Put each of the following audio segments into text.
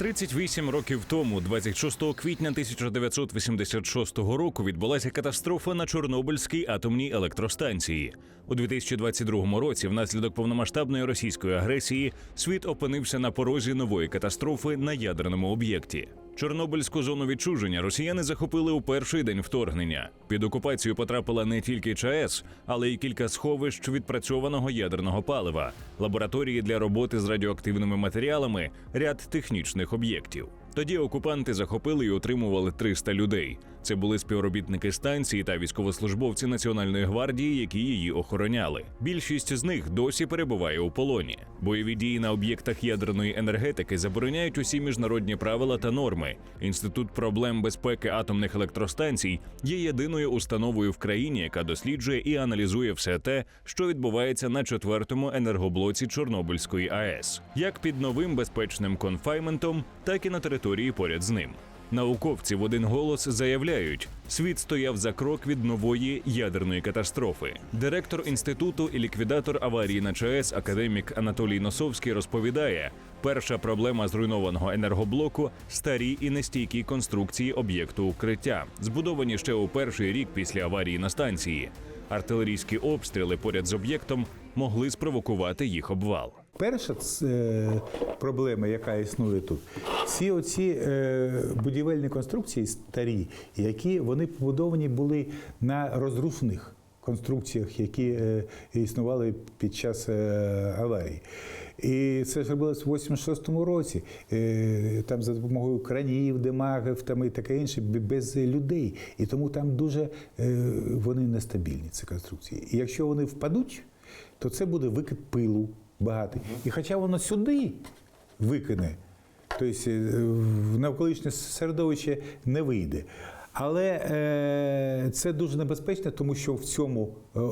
38 років тому, 26 квітня 1986 року, відбулася катастрофа на Чорнобильській атомній електростанції. У 2022 році, внаслідок повномасштабної російської агресії, світ опинився на порозі нової катастрофи на ядерному об'єкті. Чорнобильську зону відчуження росіяни захопили у перший день вторгнення. Під окупацію потрапила не тільки ЧАЕС, але й кілька сховищ відпрацьованого ядерного палива, лабораторії для роботи з радіоактивними матеріалами, ряд технічних об'єктів. Тоді окупанти захопили і отримували 300 людей. Це були співробітники станції та військовослужбовці Національної гвардії, які її охороняли. Більшість з них досі перебуває у полоні. Бойові дії на об'єктах ядерної енергетики забороняють усі міжнародні правила та норми. Інститут проблем безпеки атомних електростанцій є єдиною установою в країні, яка досліджує і аналізує все те, що відбувається на четвертому енергоблоці Чорнобильської АЕС, як під новим безпечним конфайментом, так і на території поряд з ним. Науковці в один голос заявляють, світ стояв за крок від нової ядерної катастрофи. Директор інституту і ліквідатор аварії на ЧАЕС академік Анатолій Носовський розповідає: перша проблема зруйнованого енергоблоку старі і нестійкі конструкції об'єкту укриття, збудовані ще у перший рік після аварії на станції. Артилерійські обстріли поряд з об'єктом могли спровокувати їх обвал. Перша е, проблема, яка існує тут, всі оці е, будівельні конструкції старі, які вони побудовані були на розрушених конструкціях, які е, існували під час аварії. І це ж робилось в 86-му році, там за допомогою кранів, демагів там і таке інше, без людей. І тому там дуже вони нестабільні, ці конструкції. І якщо вони впадуть, то це буде викид пилу багатий. І хоча воно сюди викине, тобто в навколишнє середовище не вийде. Але е, це дуже небезпечно, тому що в цьому е, е,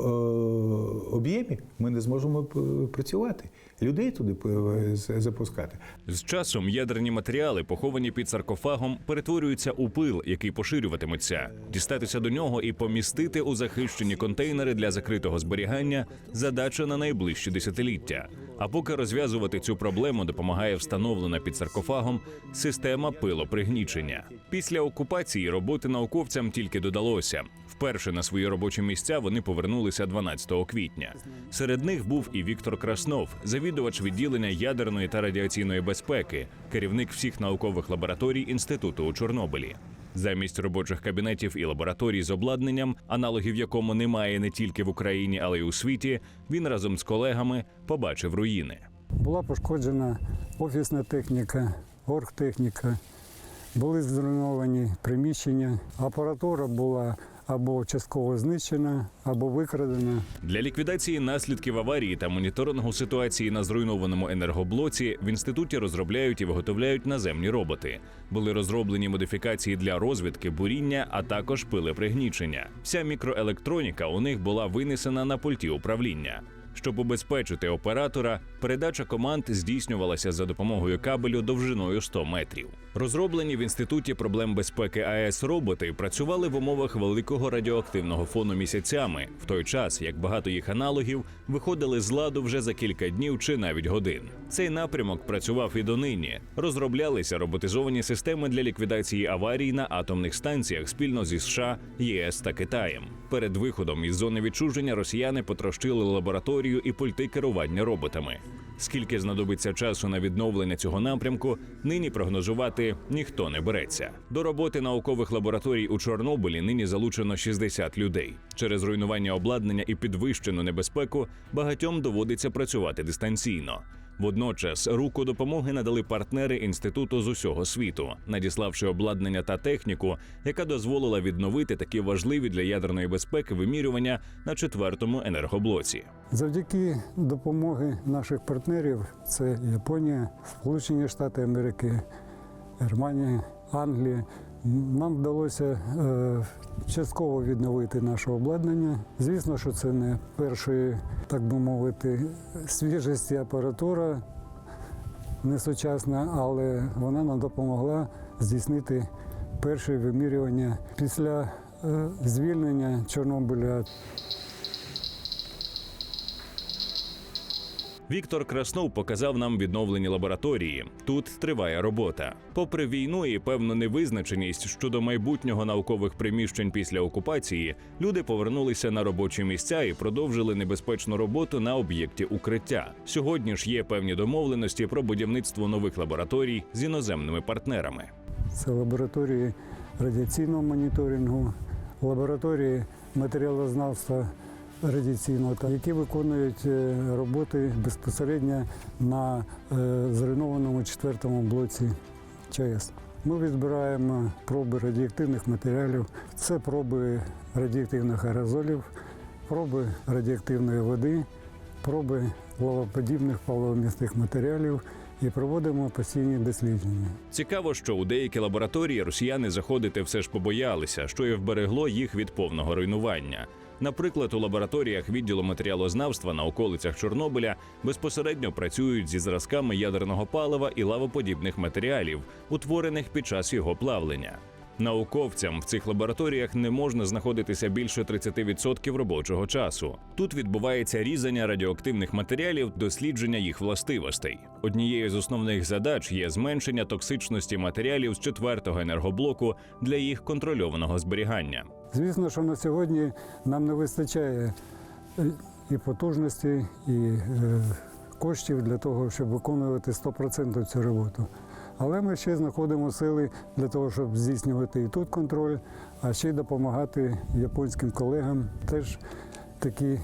об'ємі ми не зможемо працювати, людей туди запускати. З часом ядерні матеріали, поховані під саркофагом, перетворюються у пил, який поширюватиметься. Дістатися до нього і помістити у захищені контейнери для закритого зберігання задача на найближчі десятиліття. А поки розв'язувати цю проблему допомагає встановлена під саркофагом система пилопригнічення. Після окупації роботи науковцям тільки додалося. Вперше на свої робочі місця вони повернулися 12 квітня. Серед них був і Віктор Краснов, завідувач відділення ядерної та радіаційної безпеки, керівник всіх наукових лабораторій інституту у Чорнобилі. Замість робочих кабінетів і лабораторій з обладнанням, аналогів якому немає не тільки в Україні, але й у світі, він разом з колегами побачив руїни. Була пошкоджена офісна техніка, оргтехніка, були зруйновані приміщення. Апаратура була або частково знищена, або викрадена. Для ліквідації наслідків аварії та моніторингу ситуації на зруйнованому енергоблоці в інституті розробляють і виготовляють наземні роботи. Були розроблені модифікації для розвідки, буріння, а також пилепригнічення. Вся мікроелектроніка у них була винесена на пульті управління. Щоб убезпечити оператора, передача команд здійснювалася за допомогою кабелю довжиною 100 метрів. Розроблені в інституті проблем безпеки АЕС роботи працювали в умовах великого радіоактивного фону місяцями, в той час як багато їх аналогів виходили з ладу вже за кілька днів чи навіть годин. Цей напрямок працював і донині. Розроблялися роботизовані системи для ліквідації аварій на атомних станціях спільно зі США, ЄС та Китаєм. Перед виходом із зони відчуження росіяни потрощили лабораторію і пульти керування роботами. Скільки знадобиться часу на відновлення цього напрямку, нині прогнозувати ніхто не береться. До роботи наукових лабораторій у Чорнобилі нині залучено 60 людей. Через руйнування обладнання і підвищену небезпеку багатьом доводиться працювати дистанційно. Водночас руку допомоги надали партнери інституту з усього світу, надіславши обладнання та техніку, яка дозволила відновити такі важливі для ядерної безпеки вимірювання на четвертому енергоблоці. Завдяки допомоги наших партнерів це Японія, Сполучені Штати Америки, Германія, Англія. Нам вдалося е, частково відновити наше обладнання. Звісно, що це не першої, так би мовити, свіжості апаратура не сучасна, але вона нам допомогла здійснити перші вимірювання після е, звільнення Чорнобиля Віктор Краснов показав нам відновлені лабораторії. Тут триває робота. Попри війну і певну невизначеність щодо майбутнього наукових приміщень після окупації, люди повернулися на робочі місця і продовжили небезпечну роботу на об'єкті укриття. Сьогодні ж є певні домовленості про будівництво нових лабораторій з іноземними партнерами. Це лабораторії радіаційного моніторингу, лабораторії матеріалознавства радіаційного, які виконують е, роботи безпосередньо на е, зруйнованому четвертому блоці ЧАЕС. Ми відбираємо проби радіоактивних матеріалів. Це проби радіоактивних аерозолів, проби радіоактивної води, проби лавоподібних паливомісних матеріалів і проводимо постійні дослідження. Цікаво, що у деякі лабораторії росіяни заходити все ж побоялися, що і вберегло їх від повного руйнування. Наприклад, у лабораторіях відділу матеріалознавства на околицях Чорнобиля безпосередньо працюють зі зразками ядерного палива і лавоподібних матеріалів, утворених під час його плавлення. Науковцям в цих лабораторіях не можна знаходитися більше 30% робочого часу. Тут відбувається різання радіоактивних матеріалів, дослідження їх властивостей. Однією з основних задач є зменшення токсичності матеріалів з четвертого енергоблоку для їх контрольованого зберігання. Звісно, що на сьогодні нам не вистачає е, і потужності, і е, коштів для того, щоб виконувати 100% цю роботу. Але ми ще знаходимо сили для того, щоб здійснювати і тут контроль, а ще й допомагати японським колегам теж такі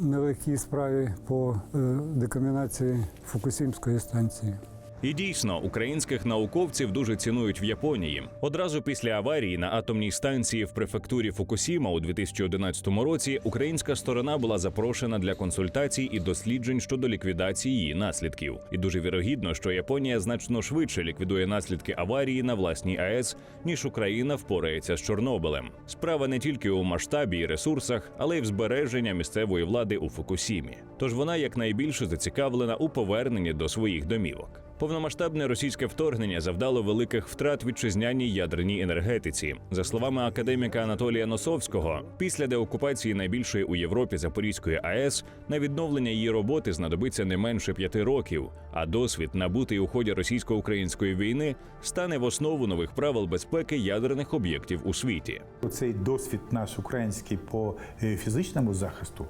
нелегкій справі по е, декомінації Фукусімської станції. І дійсно, українських науковців дуже цінують в Японії. Одразу після аварії на атомній станції в префектурі Фукусіма у 2011 році українська сторона була запрошена для консультацій і досліджень щодо ліквідації її наслідків. І дуже вірогідно, що Японія значно швидше ліквідує наслідки аварії на власній АЕС, ніж Україна впорається з Чорнобилем. Справа не тільки у масштабі і ресурсах, але й в збереження місцевої влади у Фукусімі. Тож вона якнайбільше зацікавлена у поверненні до своїх домівок. Повномасштабне російське вторгнення завдало великих втрат вітчизняній ядерній енергетиці. За словами академіка Анатолія Носовського, після деокупації найбільшої у Європі Запорізької АЕС на відновлення її роботи знадобиться не менше п'яти років. А досвід, набутий у ході російсько-української війни, стане в основу нових правил безпеки ядерних об'єктів у світі. Оцей досвід наш український по е, фізичному захисту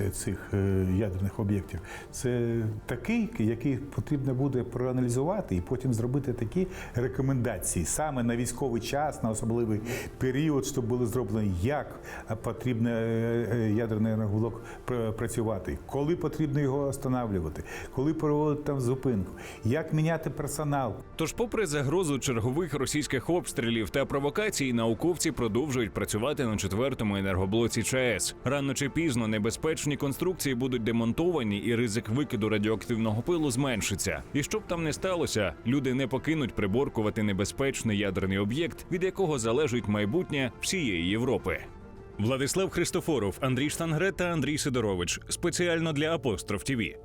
е, цих е, ядерних об'єктів, це такий, який потрібно буде проаналізувати і потім зробити такі рекомендації саме на військовий час, на особливий період, щоб були зроблені, як потрібно е, е, ядерний енергоблок працювати, коли потрібно його встановлювати, коли проводити там зупинку, як міняти персонал, Тож, попри загрозу чергових російських обстрілів та провокацій, науковці продовжують працювати на четвертому енергоблоці ЧАЕС. Рано чи пізно небезпечні конструкції будуть демонтовані, і ризик викиду радіоактивного пилу зменшиться. І щоб там не сталося, люди не покинуть приборкувати небезпечний ядерний об'єкт, від якого залежить майбутнє всієї Європи. Владислав Христофоров, Андрій Штангрет та Андрій Сидорович спеціально для Апостроф ТІВІ.